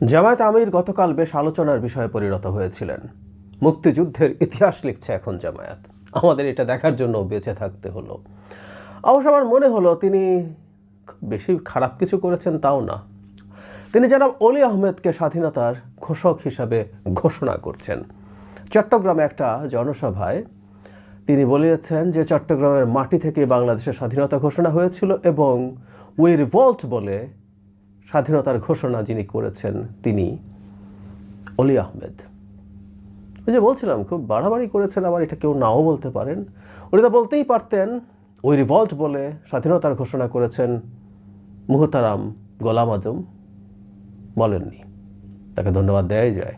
জামায়াত আমির গতকাল বেশ আলোচনার বিষয়ে পরিণত হয়েছিলেন। মুক্তিযুদ্ধের ইতিহাস লিখছে এখন জামায়াত। আমাদের এটা দেখার জন্য বেঁচে থাকতে হলো। অবশ্য আমার মনে হলো তিনি বেশি খারাপ কিছু করেছেন তাও না। তিনি জনাব অলি আহমেদকে স্বাধীনতার ঘোষক হিসাবে ঘোষণা করছেন। চট্টগ্রামে একটা জনসভায় তিনি বলেছেন যে চট্টগ্রামের মাটি থেকে বাংলাদেশের স্বাধীনতা ঘোষণা হয়েছিল এবং উই রিভল্ট বলে স্বাধীনতার ঘোষণা যিনি করেছেন তিনি অলি আহমেদ। ওই যে বলছিলাম, খুব বাড়াবাড়ি করেছেন, আবার এটা কেউ নাও বলতে পারেন। উনি তো বলতেই পারতেন, ওই রিভল্ট বলে স্বাধীনতার ঘোষণা করেছেন মুহতারাম গোলাম আজম। বলেননি। তাকে ধন্যবাদ দেয়াই যায়।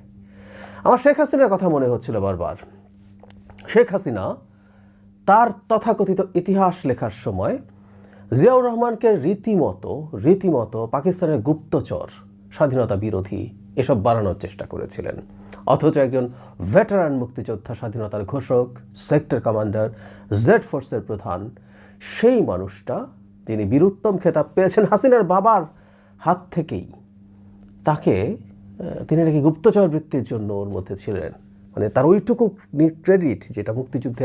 আমার শেখ হাসিনার কথা মনে হচ্ছিল বারবার। শেখ হাসিনা তার তথাকথিত ইতিহাস লেখার সময় জিয়াউর রহমানকে রীতিমতো রীতিমতো পাকিস্তানের গুপ্তচর, স্বাধীনতা বিরোধী এসব বাড়ানোর চেষ্টা করেছিলেন। অথচ একজন ভেটারান মুক্তিযোদ্ধা, স্বাধীনতার ঘোষক, সেক্টর কমান্ডার, জেড ফোর্সের প্রধান, সেই মানুষটা যিনি বীরুত্তম খেতাব পেয়েছেন হাসিনার বাবার হাত থেকেই, তাকে তিনি নাকি গুপ্তচর বৃত্তির জন্য ওর মধ্যে ছিলেন। মানে তার ওইটুকু ক্রেডিট যেটা মুক্তিযুদ্ধে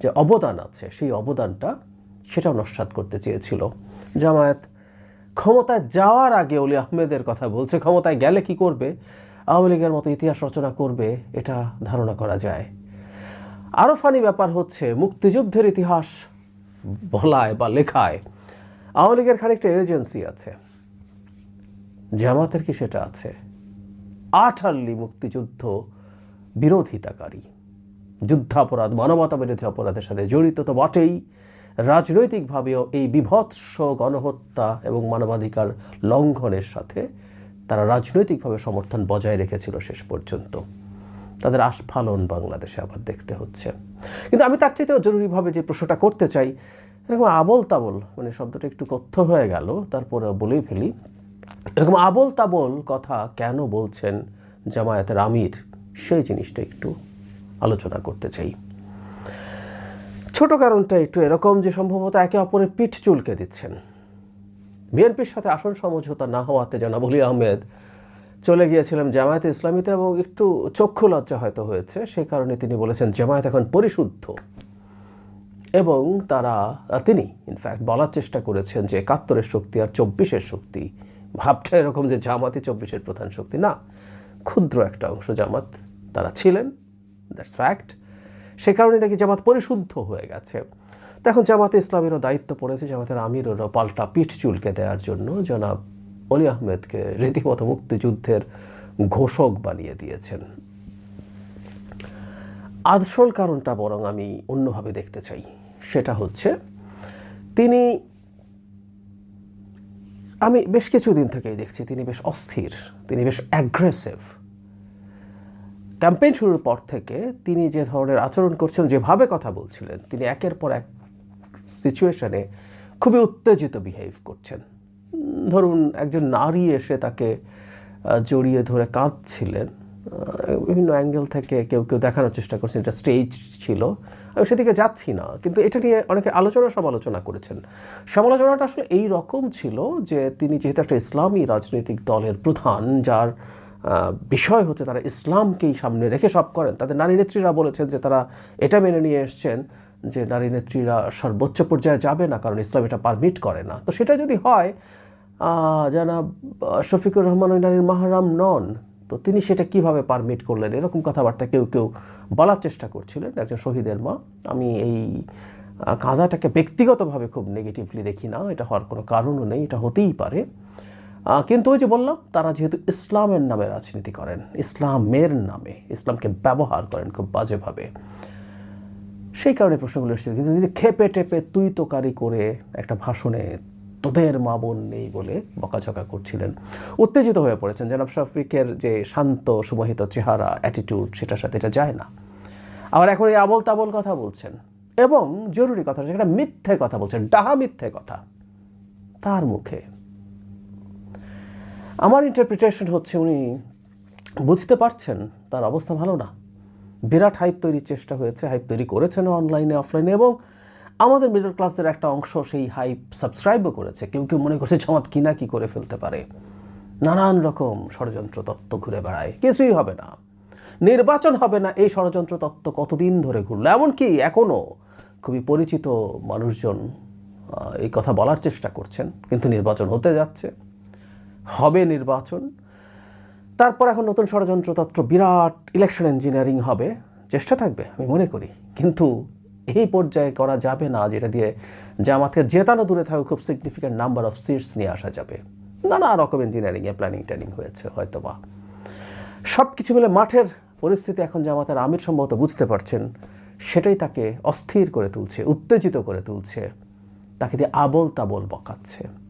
যে অবদান আছে, সেই অবদানটা সেটাও নস্বাত করতে চেয়েছিল। জামায়াত ক্ষমতায় যাওয়ার আগে অলি আহমেদের কথা বলছে, ক্ষমতায় গেলে কি করবে? আওয়ামী লীগের মতো ইতিহাস রচনা করবে, এটা ধারণা করা যায়। আরও ফানি ব্যাপার হচ্ছে, মুক্তিযুদ্ধের ইতিহাস বলায় বা লেখায় আওয়ামী লীগের খানিকটা এজেন্সি আছে। জামাতের কি সেটা আছে? আঠাল্লি মুক্তিযুদ্ধ বিরোধিতাকারী। যুদ্ধাপরাধ মানবতা বিরোধী অপরাধের সাথে জড়িত তো বটেই। রাজনৈতিকভাবেও এই বিভৎস গণহত্যা এবং মানবাধিকার লঙ্ঘনের সাথে তারা রাজনৈতিকভাবে সমর্থন বজায় রেখেছিল শেষ পর্যন্ত। তাদের আস্ফালন বাংলাদেশে আবার দেখতে হচ্ছে। কিন্তু আমি তার চাইতেও জরুরিভাবে যে প্রশ্নটা করতে চাই, এরকম আবল তাবল মানে শব্দটা একটু কথ্য হয়ে গেল, তারপরে বলেই ফেলি। এরকম আবল তাবল কথা কেন বলছেন জামায়াতের আমির, সেই জিনিসটা একটু আলোচনা করতে চাই। ছোট কারণটা একটু এরকম যে সম্ভবত একে অপরের পিঠ চুলকে দিচ্ছেন। বিএনপির সাথে আসন সমঝোতা না হওয়াতে জনাব অলি আহমেদ চলে গিয়েছিলেন জামায়াতে ইসলামীতে এবং একটু চক্ষু লজ্জা হয়তো হয়েছে, সে কারণে তিনি বলেছেন জামায়াত এখন পরিশুদ্ধ। এবং তারা, তিনি ইনফ্যাক্ট বলার চেষ্টা করেছেন যে একাত্তরের শক্তি আর চব্বিশের শক্তি, ভাবটা এরকম যে জামাতই চব্বিশের প্রধান শক্তি না, ক্ষুদ্র একটা অংশ জামাত, তারা ছিলেন দ্যাটস ফ্যাক্ট সে কারণে নাকি জামাত পরিশুদ্ধ হয়ে গেছে। তো এখন জামাতে ইসলামেরও দায়িত্ব পড়েছে, জামাতের আমিরেরও পাল্টা পিঠ চুলকে দেওয়ার জন্য। জনাব অলি আহমেদকে রীতিমতো মুক্তিযুদ্ধের ঘোষক বানিয়ে দিয়েছেন। আসল কারণটা বরং আমি অন্যভাবে দেখতে চাই। সেটা হচ্ছে, তিনি, আমি বেশ কিছুদিন থেকেই দেখছি তিনি বেশ অস্থির, তিনি বেশ অ্যাগ্রেসিভ ক্যাম্পেইন শুরুর পর থেকে তিনি যে ধরনের আচরণ করছেন, যেভাবে কথা বলছিলেন, তিনি একের পর এক সিচুয়েশনে খুবই উত্তেজিত বিহেভ করছেন। ধরুন, একজন নারী এসে তাকে জড়িয়ে ধরে কাঁদছিলেন। বিভিন্ন অ্যাঙ্গেল থেকে কেউ কেউ দেখানোর চেষ্টা করছেন, এটা স্টেজ ছিল। আমি সেদিকে যাচ্ছি না, কিন্তু এটা নিয়ে অনেকে আলোচনা সমালোচনা করেছেন। সমালোচনাটা আসলে এই রকম ছিল যে, তিনি যেহেতু একটা ইসলামী রাজনৈতিক দলের প্রধান, যার বিষয় হচ্ছে তারা ইসলামকেই সামনে রেখে সব করেন। তাদের নারী নেত্রীরা বলেছেন যে তারা এটা মেনে নিয়ে এসছেন যে নারী নেত্রীরা সর্বোচ্চ পর্যায়ে যাবে না কারণ ইসলাম এটা পারমিট করে না। তো সেটা যদি হয় আহ, শফিকুর রহমান ওই নারীর মাহারাম নন তো তিনি সেটা কীভাবে পারমিট করলেন? এরকম কথাবার্তা কেউ কেউ বলার চেষ্টা করছিলেন একজন শহীদের মা। আমি এই কাঁদাটাকে ব্যক্তিগতভাবে খুব নেগেটিভলি দেখি না এটা হওয়ার কোনো কারণও নেই এটা হতেই পারে। কিন্তু ওই যে বললাম, তারা যেহেতু ইসলামের নামে রাজনীতি করেন, ইসলামের নামে, ইসলামকে ব্যবহার করেন খুব বাজেভাবে। সেই কারণে প্রশ্নগুলো এসেছে কিন্তু তিনি খেপে টেপে তুই তোকারি করে একটা ভাষণে তোদের মা বোন নেই বলে বকাঝকা করছিলেন, উত্তেজিত হয়ে পড়েছেন, জনাব শফিকের যে শান্ত, সুমোহিত চেহারা অ্যাটিটিউড সেটার সাথে এটা যায় না। আবার এখন এই আবল তাবল কথা বলছেন, এবং জরুরি কথা সেখানে মিথ্যে কথা বলছেন, ডাহা মিথ্যে কথা। তার মুখে আমার ইন্টারপ্রিটেশন হচ্ছে উনি বুঝতে পারছেন তার অবস্থা ভালো না। বিরাট হাইপ তৈরির চেষ্টা হয়েছে হাইপ তৈরি করেছেন অনলাইনে অফলাইনে এবং আমাদের মিডল ক্লাসদের একটা অংশ সেই হাইপ সাবস্ক্রাইবও করেছে। কেউ কেউ মনে করছে জামাত কি না কি করে ফেলতে পারে। নানান রকম ষড়যন্ত্র তত্ত্ব ঘুরে বেড়ায়। কিছুই হবে না। নির্বাচন হবে না, এই ষড়যন্ত্র তত্ত্ব কতদিন ধরে ঘুরলো? এমনকি এখনও খুবই পরিচিত মানুষজন এই কথা বলার চেষ্টা করছেন, কিন্তু নির্বাচন হতে যাচ্ছে। হবে নির্বাচন। তারপর এখন নতুন ষড়যন্ত্রতন্ত্র বিরাট ইলেকশন ইঞ্জিনিয়ারিং হবে। চেষ্টা থাকবে, আমি মনে করি। কিন্তু এই পর্যায়ে করা যাবে না, যেটা দিয়ে জামাতকে জেতানো দূরে থাকুক খুব সিগনিফিক্যান্ট নাম্বার অফ সিটস নিয়ে আসা যাবে। নানা রকম ইঞ্জিনিয়ারিংয়ে প্ল্যানিং ট্যানিং হয়েছে হয়তো বা সব কিছু মিলে মাঠের পরিস্থিতি এখন জামাতের আমির সম্ভবত বুঝতে পারছেন। সেটাই তাকে অস্থির করে তুলছে, উত্তেজিত করে তুলছে। তাকে দিয়ে আবল তাবল বকাচ্ছে।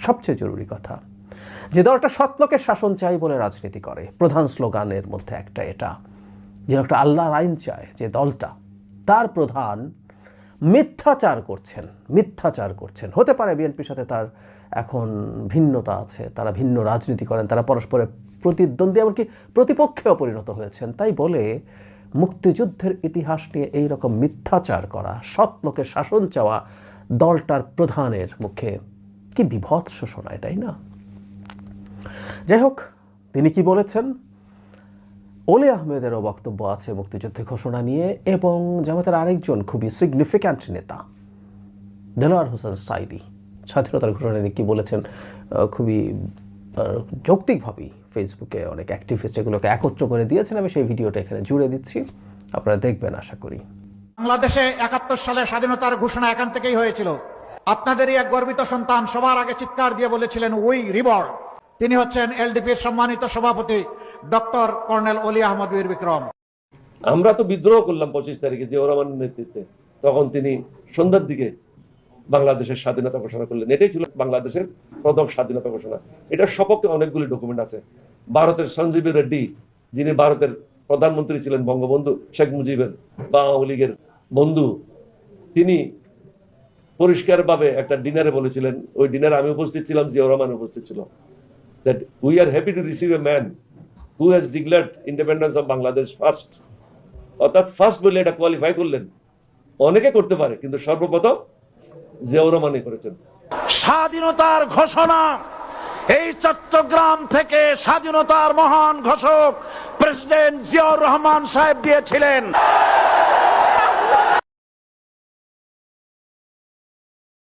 সবচেয়ে জরুরি কথা। যে দলটা সৎলোকের শাসন চাই বলে রাজনীতি করে। প্রধান স্লোগানের মধ্যে একটা এটা। যে একটা আল্লাহর আইন চায় যে দলটা তার প্রধান মিথ্যাচার করছেন মিথ্যাচার করছেন। হতে পারে বিএনপির সাথে তার এখন ভিন্নতা আছে, তারা ভিন্ন রাজনীতি করেন, তারা পরস্পরের প্রতিদ্বন্দ্বী, এমনকি প্রতিপক্ষেও পরিণত হয়েছেন। তাই বলে মুক্তিযুদ্ধের ইতিহাস নিয়ে এই রকম মিথ্যাচার করা সৎ লোকের শাসন চাওয়া দলটার প্রধানের মুখে কি বিভৎস শোনায় তাই না? যাই হোক, তিনি কি বলেছেন? ওলে আহমেদেরও বক্তব্য আছে মুক্তিযুদ্ধের ঘোষণা নিয়ে এবং জামাতের আরেকজন খুবই সিগনিফিক্যান্ট নেতা, দেলোয়ার হোসেন সাইদি। স্বাধীনতার ঘোষণা নিয়ে কী বলেছেন? খুবই যৌক্তিকভাবেই ফেসবুকে অনেক অ্যাক্টিভিস্ট এগুলোকে একত্র করে দিয়েছেন। আমি সেই ভিডিওটা এখানে জুড়ে দিচ্ছি। আপনারা দেখবেন, আশা করি। বাংলাদেশে একাত্তর সালে স্বাধীনতার ঘোষণা এখান থেকেই হয়েছিল। আপনাদেরই এক গর্বিত সন্তান সবার আগে চিৎকার দিয়ে বলেছিলেন, উই রিবল তিনি হচ্ছেন এলডিপির সম্মানিত সভাপতি ডক্টর কর্নেল অলি আহমদ বীর বিক্রম। আমরা তো বিদ্রোহ করলাম পঁচিশ তারিখে জিয়াউর রহমানের নেতৃত্বে। তখন তিনি সন্ধ্যার দিকে বাংলাদেশের স্বাধীনতা ঘোষণা করলেন। এটাই ছিল বাংলাদেশের প্রথম স্বাধীনতা ঘোষণা। এটার সপক্ষে অনেকগুলি ডকুমেন্ট আছে। ভারতের সঞ্জীবী রেড্ডি, যিনি ভারতের প্রধানমন্ত্রী ছিলেন বঙ্গবন্ধু শেখ মুজিবের বা আওয়ামী লীগের বন্ধু, তিনি পরিষ্কারভাবে একটা ডিনারে বলেছিলেন। ওই ডিনারে আমি উপস্থিত ছিলাম জিয়াউর রহমান উপস্থিত ছিল। That we are happy to receive a man who has declared independence of Bangladesh first. অর্থাৎ ফার্স্ট বলে এটা কোয়ালিফাই করলেন। অনেকে করতে পারে, কিন্তু সর্বপ্রথম জিয়াউর রহমানই করেছেন। স্বাধীনতার ঘোষণা, এই চট্টগ্রাম থেকে স্বাধীনতার মহান ঘোষক প্রেসিডেন্ট জিয়াউর রহমান সাহেব দিয়েছিলেন।